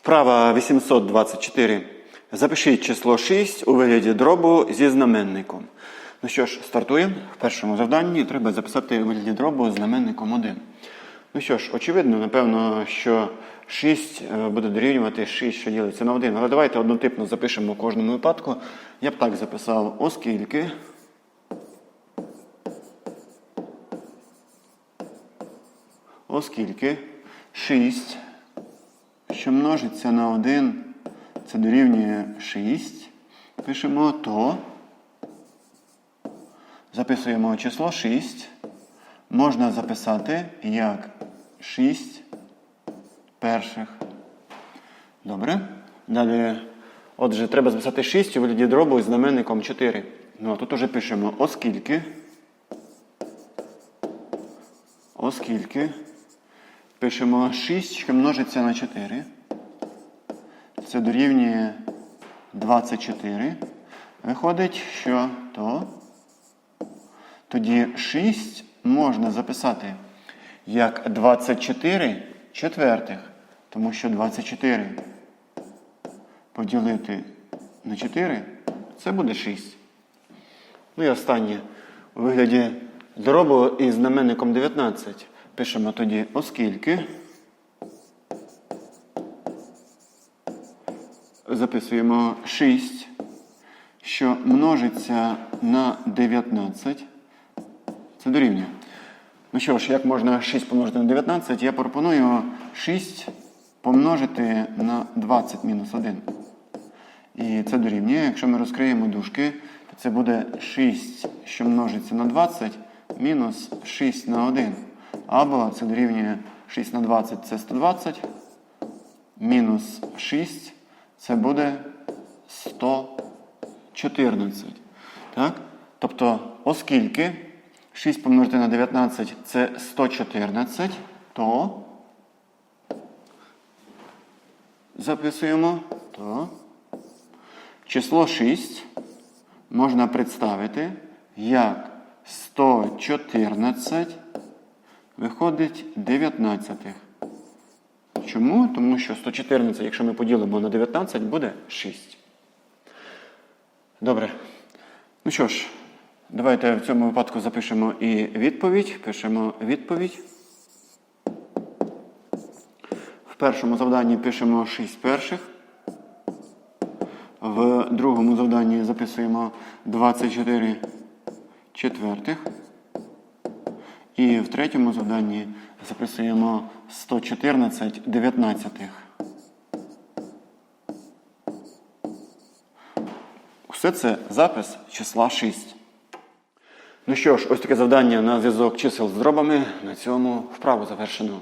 Вправа 824. Запишіть число 6 у вигляді дробу зі знаменником. Ну що ж, стартуємо. В першому завданні треба записати у вигляді дробу з знаменником 1. Ну що ж, очевидно, напевно, що 6 е, буде дорівнювати 6, що ділиться на 1. Але давайте однотипно запишемо в кожному випадку. Я б так записав, оскільки. Оскільки 6 що множиться на 1, це дорівнює 6. Пишемо то. Записуємо число 6. Можна записати як 6 перших. Добре. Далі, отже, треба записати 6 у вигляді дробу з знаменником 4. Ну, а тут уже пишемо оскільки. Оскільки. Пишемо 6, що множиться на 4. Це дорівнює 24. Виходить, що то тоді 6 можна записати як 24 четвертих. Тому що 24 поділити на 4 це буде 6. Ну і останнє. У вигляді дробу із знаменником 19. Пишемо тоді, оскільки. Записуємо 6, що множиться на 19. Це дорівнює. Ну що ж, як можна 6 помножити на 19? Я пропоную 6 помножити на 20 мінус 1. І це дорівнює. Якщо ми розкриємо дужки, то це буде 6, що множиться на 20, мінус 6 на 1. Або це дорівнює 6 на 20 це 120. Мінус 6 це буде 114. Так? Тобто, оскільки 6 помножити на 19 це 114, то записуємо то число 6 можна представити як 114 виходить 19. Чому? Тому що 114, якщо ми поділимо на 19, буде 6. Добре. Ну що ж, давайте в цьому випадку запишемо і відповідь. Пишемо відповідь. В першому завданні пишемо 6 перших. В другому завданні записуємо 24 четвертих. І в третьому завданні записуємо 114 дев'ятнадцятих. Все це запис числа 6. Ну що ж, ось таке завдання на зв'язок чисел з дробами. На цьому вправу завершено.